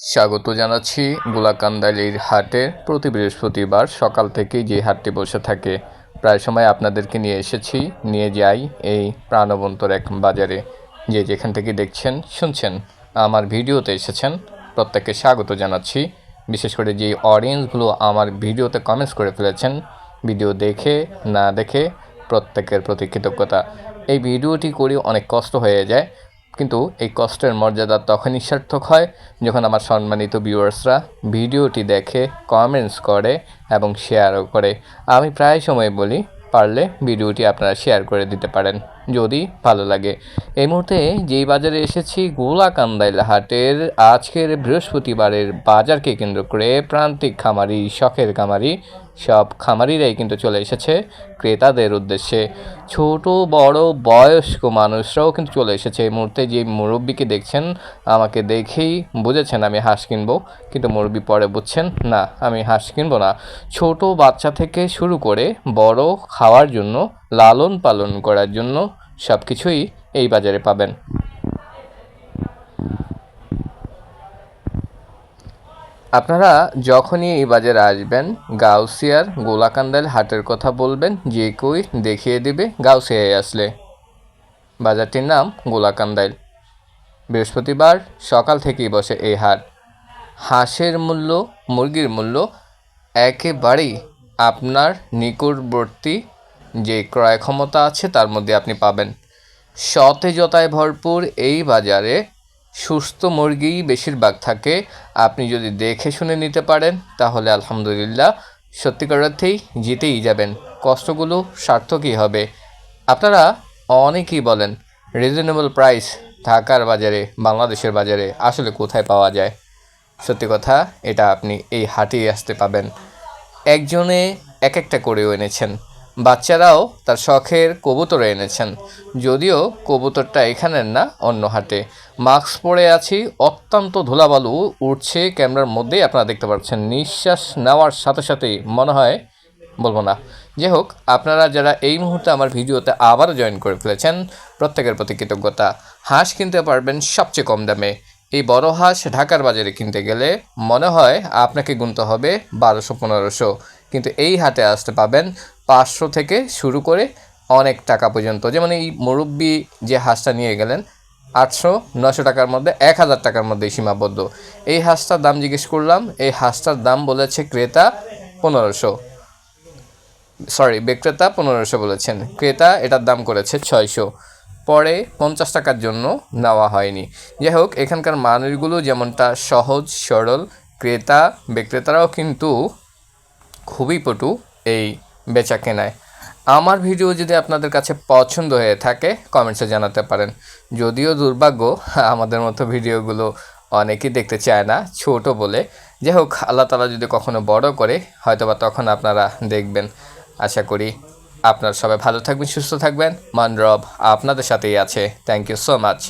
স্বাগত জানাচ্ছি গোলাকান্দালির হাটের প্রতি বৃহস্পতিবার সকাল থেকেই যে হাটটি বসে থাকে। প্রায় সময় আপনাদেরকে নিয়ে এসেছি, নিয়ে যাই এই প্রাণবন্তর এক বাজারে। যে যেখান থেকে দেখছেন, শুনছেন, আমার ভিডিওতে এসেছেন, প্রত্যেককে স্বাগত জানাচ্ছি। বিশেষ করে যে অডিয়েন্সগুলো আমার ভিডিওতে কমেন্টস করে ফেলেছেন, ভিডিও দেখে, না দেখে প্রত্যেকের প্রতি কৃতজ্ঞতা। এই ভিডিওটি করি অনেক কষ্ট হয়ে যায় কিন্তু এই কষ্টের মর্যাদা তখনই সার্থক হয় যখন আমার সম্মানিত ভিউয়ার্সরা ভিডিওটি দেখে কমেন্টস করে এবং শেয়ারও করে। আমি প্রায় সময় বলি, পারলে ভিডিওটি আপনারা শেয়ার করে দিতে পারেন। যদি ভালো লাগে। এই মুহূর্তে যেই বাজারে এসেছি, গোলাকান্দাইল হাটের আজকের বৃহস্পতিবারের বাজারকে কেন্দ্র করে প্রান্তিক খামারি, শখের খামারি, সব খামারিরাই কিন্তু চলে এসেছে ক্রেতাদের উদ্দেশ্যে। ছোট, বড়, বয়স্ক মানুষরাও কিন্তু চলে এসেছে। এই মুহূর্তে যে মুরব্বীকে দেখছেন, আমাকে দেখেই বুঝেছেন আমি হাঁস কিনবো, কিন্তু মুরব্বী পরে বুঝছেন, না, আমি হাঁস কিনবো না। ছোট বাচ্চা থেকে শুরু করে বড় খাওয়ার জন্য লালন পালন করার জন্য সব কিছুই এই বাজারে পাবেন। আপনারা যখনই এই বাজারে আসবেন, গাউসিয়ার গোলাকান্দাল হাটের কথা বলবেন, যে কেউই দেখিয়ে দেবে গাউসিয়ায় আসলে। বাজারটির নাম গোলাকান্দাইল। বৃহস্পতিবার সকাল থেকেই বসে এই হাট। হাঁসের মূল্য, মুরগির মূল্য একেবারেই আপনার নিকটবর্তী যে ক্রয় ক্ষমতা আছে তার মধ্যে আপনি পাবেন। সতেজতায় ভরপুর এই বাজারে সুস্থ মুরগিই বেশিরভাগ থাকে। আপনি যদি দেখে শুনে নিতে পারেন, তাহলে আলহামদুলিল্লাহ সত্যিকার অর্থেই জিতেই যাবেন। কষ্টগুলো সার্থকই হবে। আপনারা অনেকেই বলেন, রিজনেবল প্রাইস ঢাকার বাজারে, বাংলাদেশের বাজারে আসলে কোথায় পাওয়া যায়? সত্যি কথা, এটা আপনি এই হাটেই আসতে পাবেন। একজনে এক একটা করেও এনেছেন। বাচ্চারাও তার শখের কবুতর এনেছেন। যদিও কবুতরটা এখানের না, অন্য হাটে। মাস্ক পরে আছি, অত্যন্ত ধুলাবালু উঠছে ক্যামেরার মধ্যেই আপনারা দেখতে পাচ্ছেন। নিঃশ্বাস নেওয়ার সাথে সাথেই মনে হয়, বলব না। যাই হোক, আপনারা যারা এই মুহূর্তে আমার ভিডিওতে আবার জয়েন করে ফেলেছেন, প্রত্যেকের প্রতি কৃতজ্ঞতা। হাঁস কিনতে পারবেন সবচেয়ে কম দামে। এই বড় হাঁস ঢাকার বাজারে কিনতে গেলে মনে হয় আপনাকে গুনতে হবে বারোশো, পনেরোশো। কিন্তু এই হাটে আসতে পাবেন পাঁচশো থেকে শুরু করে অনেক টাকা পর্যন্ত। যেমন এই মুরব্বি যে হাঁসটা নিয়ে গেলেন, আটশো নশো টাকার মধ্যে, এক হাজার টাকার মধ্যে সীমাবদ্ধ। এই হাঁসটার দাম জিজ্ঞেস করলাম, এই হাঁসটার দাম বলেছে ক্রেতা পনেরোশো। সরি, বিক্রেতা পনেরোশো বলেছেন। ক্রেতা এটার দাম করেছে ছয়শো। পরে পঞ্চাশ টাকার জন্য নেওয়া হয়নি। যাই হোক, এখানকার মানুষগুলো যেমনটা সহজ, সরল, ক্রেতা, বিক্রেতারাও কিন্তু খুবই পটু এই বেচা কেনায়। আমার ভিডিও যদি আপনাদের কাছে পছন্দ হয়ে থাকে কমেন্টসে জানাতে পারেন। যদিও দুর্ভাগ্য, আমাদের মতো ভিডিওগুলো অনেকেই দেখতে চায় না, ছোট বলে। যাই হোক আল্লাহ তালা যদি কখনো বড় করে, হয়তোবা তখন আপনারা দেখবেন। আশা করি আপনার সবাই ভালো থাকবেন, সুস্থ থাকবেন। মান রব আপনাদের সাথেই আছে। Thank you so much